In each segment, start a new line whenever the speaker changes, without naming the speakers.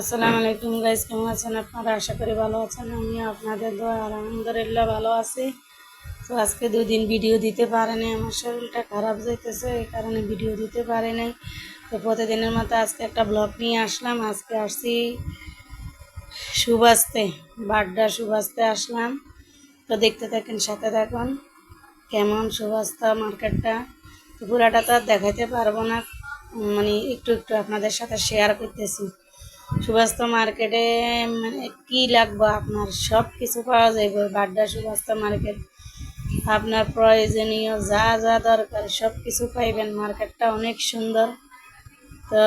আসসালামু আলাইকুম গাইস, কেমন আছেন আপনারা? আশা করি ভালো আছেন। আমি আপনাদের দোয়া, আলহামদুলিল্লাহ ভালো আছি। তো আজকে দুদিন ভিডিও দিতে পারেনি আমার শরীরটা খারাপ যাইতেছে, এই কারণে ভিডিও দিতে পারে নাই। তো প্রতিদিনের মতো আজকে একটা ব্লগ নিয়ে আসলাম। আজকে আসছি সুবাস্তে বাড্ডা সুবাস্তে আসলাম। তো দেখতে থাকেন, সাথে থাকুন। কেমন সুবাস্তা মার্কেটটা? পুরাটা তো আর দেখাইতে পারব না। মানে একটু একটু আপনাদের সাথে শেয়ার করতেছি। সুবাস্ত মার্কেটে মানে কি লাগবে আপনার? সব কিছু পাওয়া যাবে বাড্ডা সুবাস্ত মার্কেট। আপনার প্রয়োজনীয় যা যা দরকার, সব কিছু পাইবেন। মার্কেটটা অনেক সুন্দর। তো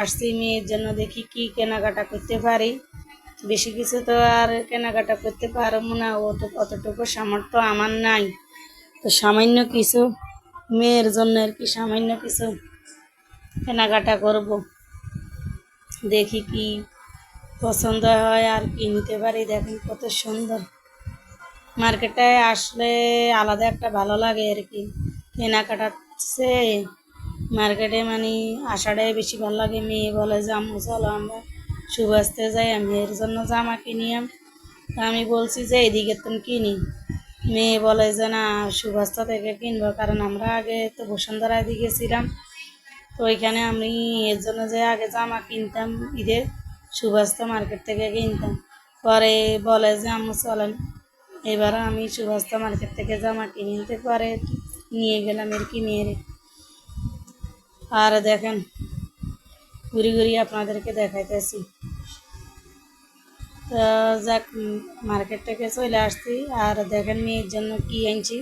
আসছি মেয়ের জন্য দেখি কি কেনাকাটা করতে পারি। বেশি কিছু তো আর কেনাকাটা করতে পারব না। ও তো অতটুকু সামর্থ্য আমার নাই। তো সামান্য কিছু, মেয়ের জন্য আর কি সামান্য কিছু কেনাকাটা করব। দেখি কি পছন্দ হয় আর কি নিতে পারি। দেখেন কত সুন্দর। মার্কেটে আসলে আলাদা একটা ভালো লাগে আর কি। কেনাকাটা সে মার্কেটে মানে আসাটাই বেশি ভালো লাগে। মেয়ে বলে যে চলো আমরা সুবাসতে যাই, আমি এর জন্য জামা কিনিয়াম আমি বলছি যে এদিকে তুমি কিনি। মেয়ে বলে যে, না সুবাস্তা থেকে কিনবো, কারণ আমরা আগে তো বসুন্ধরায় দিকে ছিলাম। তো ওইখানে আমি এর জন্য যে আগে জামা কিনতাম ঈদে সুবাস্তা মার্কেট থেকে কিনতাম। পরে বলে যে, আম্মু, চলেন। এবার আমি সুবাস্তা মার্কেট থেকে জামা কিনে নিতে পরে নিয়ে গেলাম এর কিনে রে আর দেখেন, ঘুরি ঘুরি আপনাদেরকে দেখাইতেছি। তো যাক, মার্কেট থেকে চলে আসছি। আর দেখেন মেয়ের জন্য কি আনছি।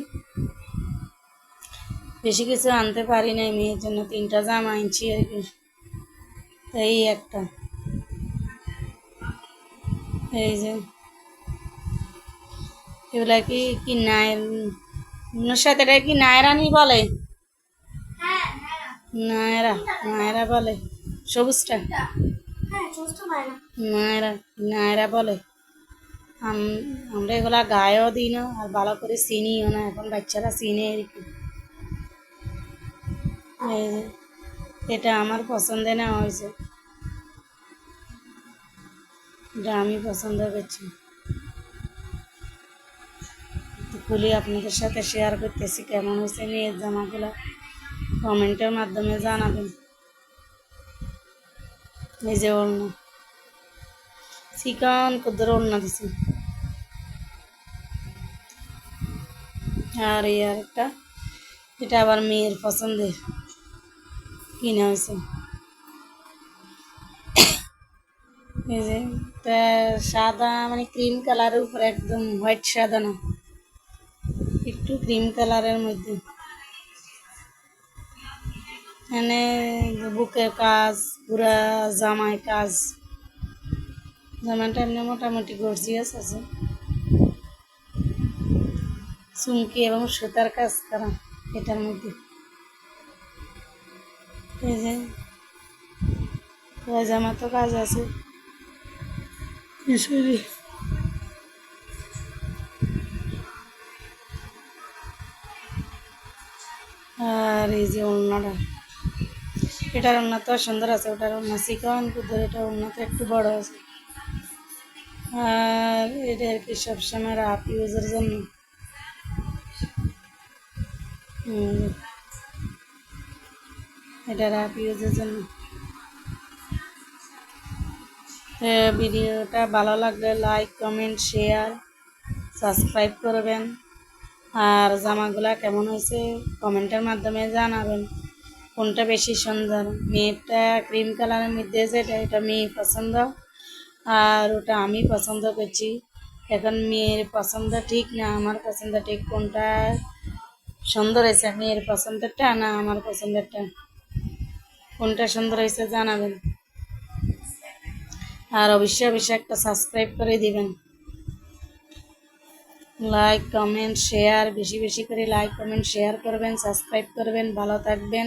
বেশি কিছু আনতে পারি নাই মেয়ের জন্য তিনটা জামা আনছি আর কি। এই একটা। এই যে। এগুলা কি কি নাই সাথে এটা কি নায়রানি বলে? নায়রা। নায়রা বলে। সবুজটা? নায়রা। নায়রা বলে। আম- আমরা এগুলা গায়েও দিই না আর ভালো করে চিনিও না এখন বাচ্চারা চিনে আর কি। এটা আমার পছন্দে না হয়েছে। এটা আমি পছন্দ করছি। খুলে আপনাদের সাথে শেয়ার করতেছি কেমন হয়েছে মেয়ের জামাগুলো। কমেন্টের মাধ্যমে জানাবেন। এই যে ওড়না। চিকন কুদ্র ওড়না দিছি। আর এই আর একটা এটা আবার মেয়ের পছন্দের। কিনা তা সাদা মানে ক্রিম কালারের উপরে একদম হোয়াইট সাদা না। একটু ক্রিম কালারের মধ্যে। এখানে বুকের কাজ, পুরা জামায় কাজ। জামাটা এমনি মোটামুটি গর্জিয়াস আছে। চুমকি এবং সুতার কাজ করা এটার মধ্যে। এই যে জামা তো কাজ আছে। মিশরি আর এই যে ওড়নাটা। এটার ওড়না তো সুন্দর আছে ওটার ওড়না চিকন কুদর এটার ওড়না তো একটু বড় আছে। আর এটা আর কি সবসময় রাফ ইউজের জন্য। হুম। এটা রাফ ইউজের জন্য। এ, ভিডিওটা ভালো লাগলে লাইক কমেন্ট শেয়ার সাবস্ক্রাইব করবেন। আর জামাগুলা কেমন হয়েছে কমেন্টের মাধ্যমে জানাবেন। কোনটা বেশি সুন্দর? মেয়েটা ক্রিম কালারের মধ্যে যেটা এটা মেয়ে পছন্দ। আর ওটা আমি পছন্দ করছি। এখন মেয়ের পছন্দ ঠিক না আমার পছন্দ ঠিক কোনটা সুন্দর হয়েছে? মেয়ের পছন্দেরটা না আমার পছন্দেরটা? কোনটা সুন্দর হয়েছে জানাবেন। আর অবশ্যই অবশ্যই একটা সাবস্ক্রাইব করে দিবেন। লাইক কমেন্ট শেয়ার বেশি বেশি করে লাইক কমেন্ট শেয়ার করবেন সাবস্ক্রাইব করবেন, ভালো থাকবেন।